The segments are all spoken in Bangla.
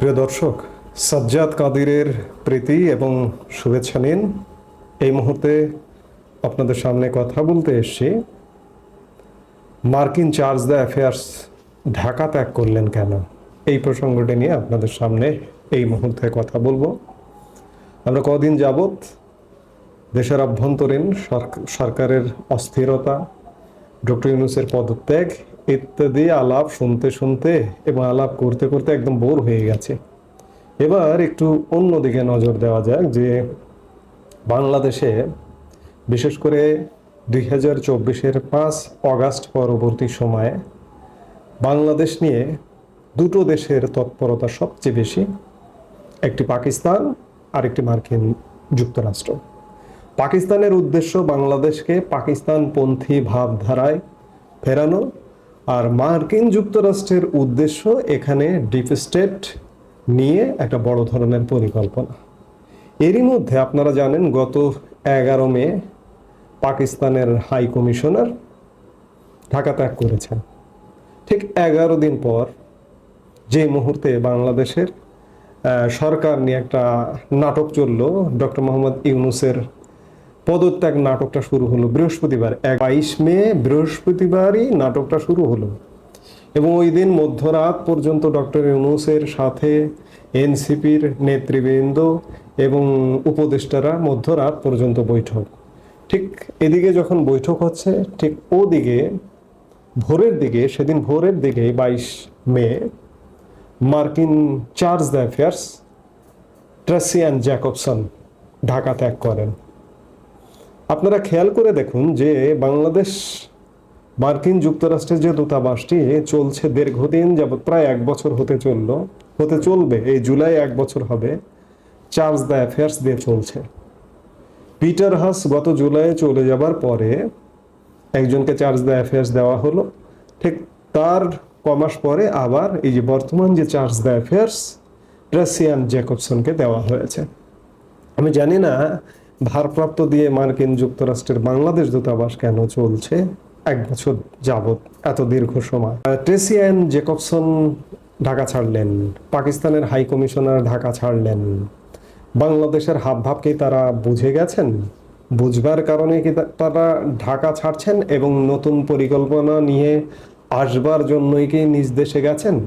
প্রিয় দর্শক, সাজ্জাদ কাদিরের প্রীতি এবং শুভেচ্ছা নিন। এই মুহূর্তে আপনাদের সামনে কথা বলতে এসছি। মার্কিন চার্জ দ্য অ্যাফেয়ার্স ঢাকা ত্যাগ করলেন কেন? এই প্রসঙ্গটি নিয়ে আপনাদের সামনে এই মুহূর্তে কথা বলব। আমরা কদিন যাবৎ দেশের অভ্যন্তরীণ সরকারের অস্থিরতা, ডক্টর ইউনুসের পদত্যাগ ইত্যাদি আলাপ শুনতে শুনতে এবং আলাপ করতে করতে একদম বোর হয়ে গেছে। এবার একটু অন্যদিকে নজর দেওয়া যাক যে বাংলাদেশে বিশেষ করে দুই হাজার চব্বিশের পাঁচ অগাস্ট পরবর্তী সময়ে বাংলাদেশ নিয়ে দুটো দেশের তৎপরতা সবচেয়ে বেশি, একটি পাকিস্তান আর একটি মার্কিন যুক্তরাষ্ট্র। পাকিস্তানের উদ্দেশ্য বাংলাদেশকে পাকিস্তানপন্থী ভাবধারায় ফেরানো আর মার্কিন যুক্তরাষ্ট্রের উদ্দেশ্য এখানে ডিপ স্টেট নিয়ে একটা বড় ধরনের পরিকল্পনা। এরই মধ্যে আপনারা জানেন, গত এগারো মে পাকিস্তানের হাই কমিশনার ঢাকা ত্যাগ করেছেন। ঠিক এগারো দিন পর যে মুহূর্তে বাংলাদেশের সরকার নিয়ে একটা নাটক চলল, ডক্টর মোহাম্মদ ইউনুসের পদত্যাগ নাটকটা শুরু হলো বৃহস্পতিবার, এক বাইশ মে বৃহস্পতিবারই নাটকটা শুরু হলো। এবং ওই দিন মধ্যরাত পর্যন্ত ডক্টর ইউনুসের সাথে এনসিপির নেতৃবৃন্দ এবং উপদেষ্টারা মধ্যরাত পর্যন্ত বৈঠক। ঠিক এদিকে যখন বৈঠক হচ্ছে, ঠিক ওদিকে, ভোরের দিকে, সেদিন ভোরের দিকে বাইশ মে, মার্কিন charge d'affaires Tracey Ann Jacobson Dhaka ত্যাগ করেন। আপনারা খেয়াল করে দেখুন যে বাংলাদেশ মার্কিন যুক্তরাষ্ট্রের যে দূতাবাসটি চলছে দীর্ঘদিন যাবৎ প্রায় এক বছর হতে চলল, হতে চলবে, এই জুলাই এক বছর হবে চার্জ দ্য অ্যাফেয়ার্স দিয়ে চলছে। পিটার হাস গত জুলাইয়ে চলে যাবার পরে একজনকে চার্জ দ্য অ্যাফেয়ার্স দেওয়া হলো। ঠিক তার কমাস পরে আবার এই যে বর্তমান যে চার্জ দ্য অ্যাফেয়ার্স, ট্রেসিয়ান জ্যাকবসনকে দেওয়া হয়েছে। আমি জানি না ভারপ্রাপ্ত দিয়ে মার্কিন যুক্তরাষ্ট্রের বাংলাদেশ দূতাবাস কেন চলছে এক বছর যাবৎ এত দীর্ঘ সময়? ট্রেসিয়ান জেকবসন ঢাকা ছাড়লেন, পাকিস্তানের হাই কমিশনার ঢাকা ছাড়লেন। বাংলাদেশের হাবভাব কি তারা বুঝে গেছেন? বুঝবার কারণে কি তারা ঢাকা ছাড়ছেন এবং নতুন পরিকল্পনা নিয়ে আসবার জন্যই কি নিজ দেশে গেছেন?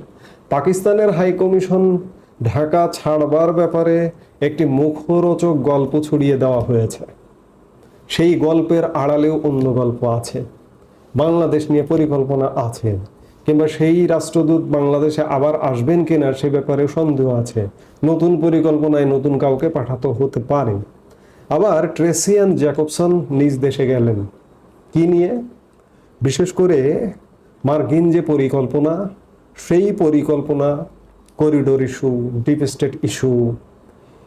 পাকিস্তানের হাই কমিশন ঢাকা ছাড়বার ব্যাপারে একটি মুখরোচক গল্প ছড়িয়ে দেওয়া হয়েছে। সেই গল্পের আড়ালেও অন্য গল্প আছে। বাংলাদেশ নিয়ে পরিকল্পনা আছে। কিংবা সেই রাষ্ট্রদূত বাংলাদেশে আবার আসবেন কিনা সে ব্যাপারে সন্দেহ আছে। নতুন পরিকল্পনায় নতুন কাউকে পাঠাতে হতে পারে। আবার ট্রেসিয়ান জ্যাকবসন নিজ দেশে গেলেন। কি নিয়ে? বিশেষ করে মার্কিন যে পরিকল্পনা, সেই পরিকল্পনা corridor issue deep state issue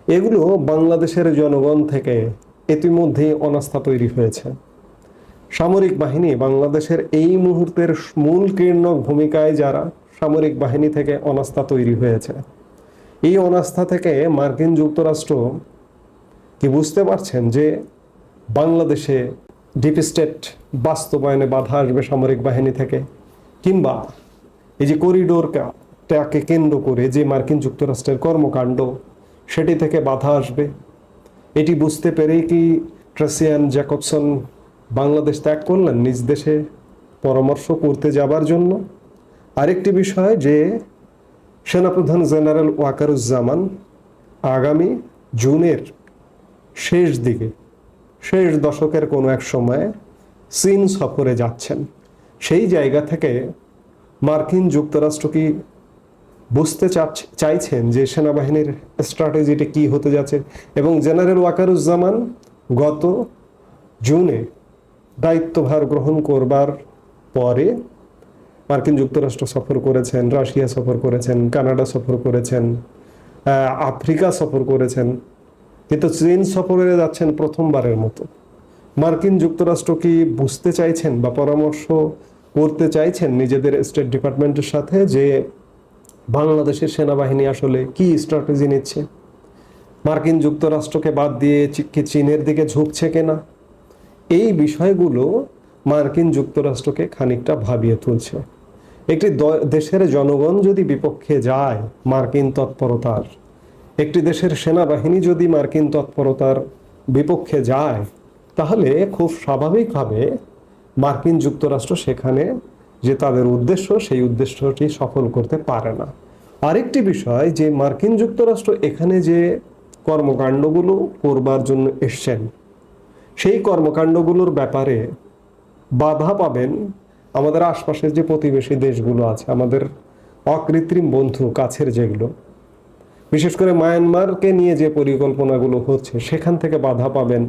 এগুলো বাংলাদেশের জনগণ থেকে ইতিমধ্যেই অনাস্থা তৈরি হয়েছে। সামরিক বাহিনী বাংলাদেশের এই মুহূর্তের মূল কীর্ণক ভূমিকায় যারা সামরিক বাহিনী থেকে অনাস্থা তৈরি হয়েছে। এই অনাস্থা থেকে মার্কিন যুক্তরাষ্ট্র কি বুঝতে পারছেন যে বাংলাদেশে ডিপ স্টেট বাস্তবায়নে বাধা আসবে সামরিক বাহিনী থেকে? কিংবা এই যে করিডোরটাকে কেন্দ্র করে যে মার্কিন যুক্তরাষ্ট্রের কর্মকাণ্ড, সেটি থেকে বাধা আসবে। এটি বুঝতে পেরেই কি ট্রেসিয়ান জ্যাকবসন বাংলাদেশ ত্যাগ করলেন নিজ দেশে পরামর্শ করতে যাবার জন্য? আরেকটি বিষয় যে সেনাপ্রধান জেনারেল ওয়াকারুজ্জামান আগামী জুনের শেষ দিকে, শেষ দশকের কোনো এক সময়ে চীন সফরে যাচ্ছেন। সেই জায়গা থেকে মার্কিন যুক্তরাষ্ট্র কি বুঝতে চাইছেন যে সেনাবাহিনীর স্ট্র্যাটেজিটি কি হতে যাচ্ছে। এবং জেনারেল ওয়াকারুজ্জামান গত জুনে দায়িত্বভার গ্রহণ করবার পরে মার্কিন যুক্তরাষ্ট্র সফর করেছেন, রাশিয়া সফর করেছেন, কানাডা সফর করেছেন আফ্রিকা সফর করেছেন। কিন্তু চীন সফরে যাচ্ছেন প্রথমবারের মতো। মার্কিন যুক্তরাষ্ট্র কি বুঝতে চাইছেন বা পরামর্শ করতে চাইছেন নিজেদের স্টেট ডিপার্টমেন্টের সাথে যে বাংলাদেশের সেনাবাহিনী আসলে কি স্ট্র্যাটেজি নিচ্ছে? মার্কিন যুক্তরাষ্ট্রকে বাদ দিয়ে কি চীনের দিকে ঝুঁকছে কিনা এই বিষয়গুলো মার্কিন যুক্তরাষ্ট্রকে খানিকটা ভাবিয়ে তুলছে। একটি দেশের জনগণ যদি বিপক্ষে যায় মার্কিন তৎপরতার, একটি দেশের সেনাবাহিনী যদি মার্কিন তৎপরতার বিপক্ষে যায়, তাহলে খুব স্বাভাবিকভাবে মার্কিন যুক্তরাষ্ট্র সেখানে যে তাদের উদ্দেশ্য, সেই উদ্দেশ্যটি সফল করতে পারে না। আরেকটি বিষয় যে মার্কিন যুক্তরাষ্ট্র এখানে যে কর্মকাণ্ডগুলো করবার জন্য এসছেন, সেই কর্মকাণ্ডগুলোর ব্যাপারে বাধা পাবেন আমাদের আশপাশের যে প্রতিবেশী দেশগুলো আছে, আমাদের অকৃত্রিম বন্ধু কাছের যেগুলো। বিশেষ করে মায়ানমারকে নিয়ে যে পরিকল্পনাগুলো হচ্ছে, সেখান থেকে বাধা পাবেন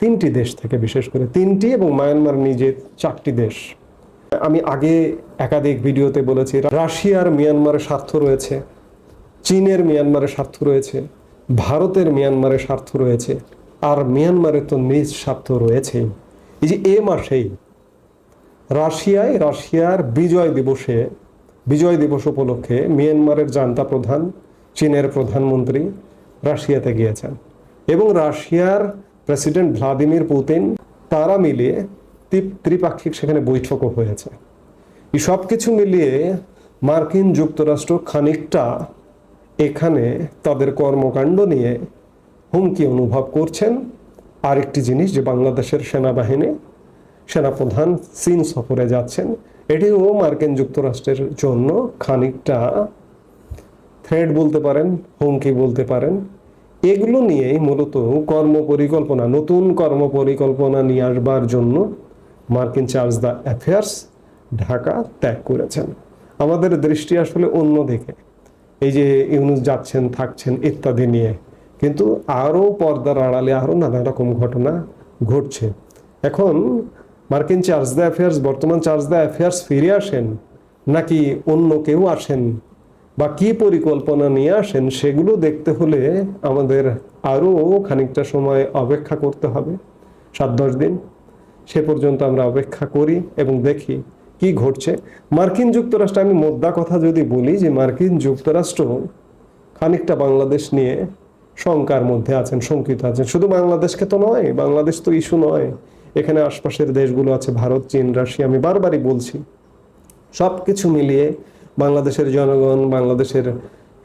তিনটি দেশ থেকে, বিশেষ করে তিনটি এবং মায়ানমার নিজে চারটি দেশ। আমি আগে একাধিক ভিডিওতে বলেছি, রাশিয়ার মিয়ানমারের স্বার্থ রয়েছে, চীনের মিয়ানমারের স্বার্থ রয়েছে, ভারতের মিয়ানমারের স্বার্থ রয়েছে, আর মিয়ানমারের তো নিজ স্বার্থ রয়েছেই। এই যে এ মাসেই রাশিয়ায়, রাশিয়ার বিজয় দিবসে, বিজয় দিবস উপলক্ষে মিয়ানমারের জান্তা প্রধান, চীনের প্রধানমন্ত্রী রাশিয়াতে গিয়েছেন। এবং রাশিয়ার প্রেসিডেন্ট ভ্লাদিমির পুতিন, তারা ত্রি- ত্রিপাক্ষিক সেখানে বৈঠকও হয়েছে। এই সব কিছু মিলিয়ে মার্কিন যুক্তরাষ্ট্র খানিকটা এখানে তাদের কর্মকাণ্ড নিয়ে হুমকি অনুভব করছেন। আরেকটি জিনিস যে বাংলাদেশের সেনাবাহিনী, সেনাপ্রধান চীন সফরে যাচ্ছেন, এটিও মার্কিন যুক্তরাষ্ট্রের জন্য খানিকটা থ্রেড বলতে পারেন, হুমকি বলতে পারেন। এগুলো নিয়েই মূলত কর্ম পরিকল্পনা নতুন কর্ম পরিকল্পনা নিয়ে আসবার জন্য মার্কিন চার্জ দ্য অ্যাফেয়ার্স ঢাকা ত্যাগ করেছেন। আমাদের দৃষ্টি আসলে অন্যদিকে এই যে ইউনুস যাচ্ছেন, থাকছেন ইত্যাদি নিয়ে। কিন্তু আরও পর্দার আড়ালে আরও নানা রকম ঘটনা ঘটছে। এখন মার্কিন চার্জ দ্য অ্যাফেয়ার্স, বর্তমান চার্জ দ্য অ্যাফেয়ার্স ফিরে আসেন নাকি অন্য কেউ আসেন বা কি পরিকল্পনা নিয়ে আসেন সেগুলো দেখতে হলে আমাদের আরও খানিকটা সময় অপেক্ষা করতে হবে। সাত দশ দিন। সে পর্যন্ত আমরা অপেক্ষা করি এবং দেখি কি ঘটছে। মার্কিন যুক্তরাষ্ট্র আমি মোদ্দা কথা যদি বলি যে মার্কিন যুক্তরাষ্ট্র খানিকটা বাংলাদেশ নিয়ে শঙ্কার মধ্যে আছেন, শঙ্কিত আছেন। শুধু বাংলাদেশকে তো নয়, বাংলাদেশ তো ইস্যু নয়। এখানে আশপাশের দেশগুলো আছে, ভারত, চীন, রাশিয়া, আমি বারবারই বলছি। সব কিছু মিলিয়ে বাংলাদেশের জনগণ, বাংলাদেশের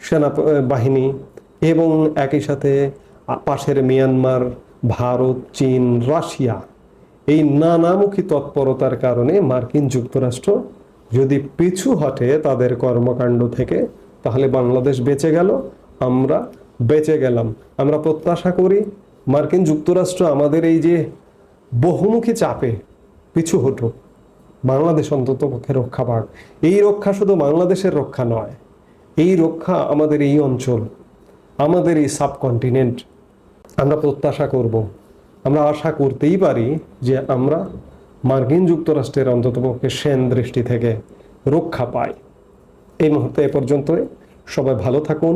সেনা বাহিনী এবং একই সাথে পাশের মিয়ানমার, ভারত, চীন, রাশিয়া এই নানামুখী তৎপরতার কারণে মার্কিন যুক্তরাষ্ট্র যদি পিছু হটে তাদের কর্মকাণ্ড থেকে, তাহলে বাংলাদেশ বেঁচে গেল, আমরা বেঁচে গেলাম। আমরা প্রত্যাশা করি মার্কিন যুক্তরাষ্ট্র আমাদের এই যে বহুমুখী চাপে পিছু হটুক, বাংলাদেশ অন্তত পক্ষে রক্ষা পাক। এই রক্ষা শুধু বাংলাদেশের রক্ষা নয়, এই রক্ষা আমাদের এই অঞ্চল, আমাদের এই সাবকন্টিনেন্ট, আমরা প্রত্যাশা করব। আমরা আশা করতেই পারি যে আমরা মার্কিন যুক্তরাষ্ট্রের অন্ততপক্ষে সেন দৃষ্টি থেকে রক্ষা পাই। এই মুহূর্তে এ পর্যন্ত সবাই ভালো থাকুন।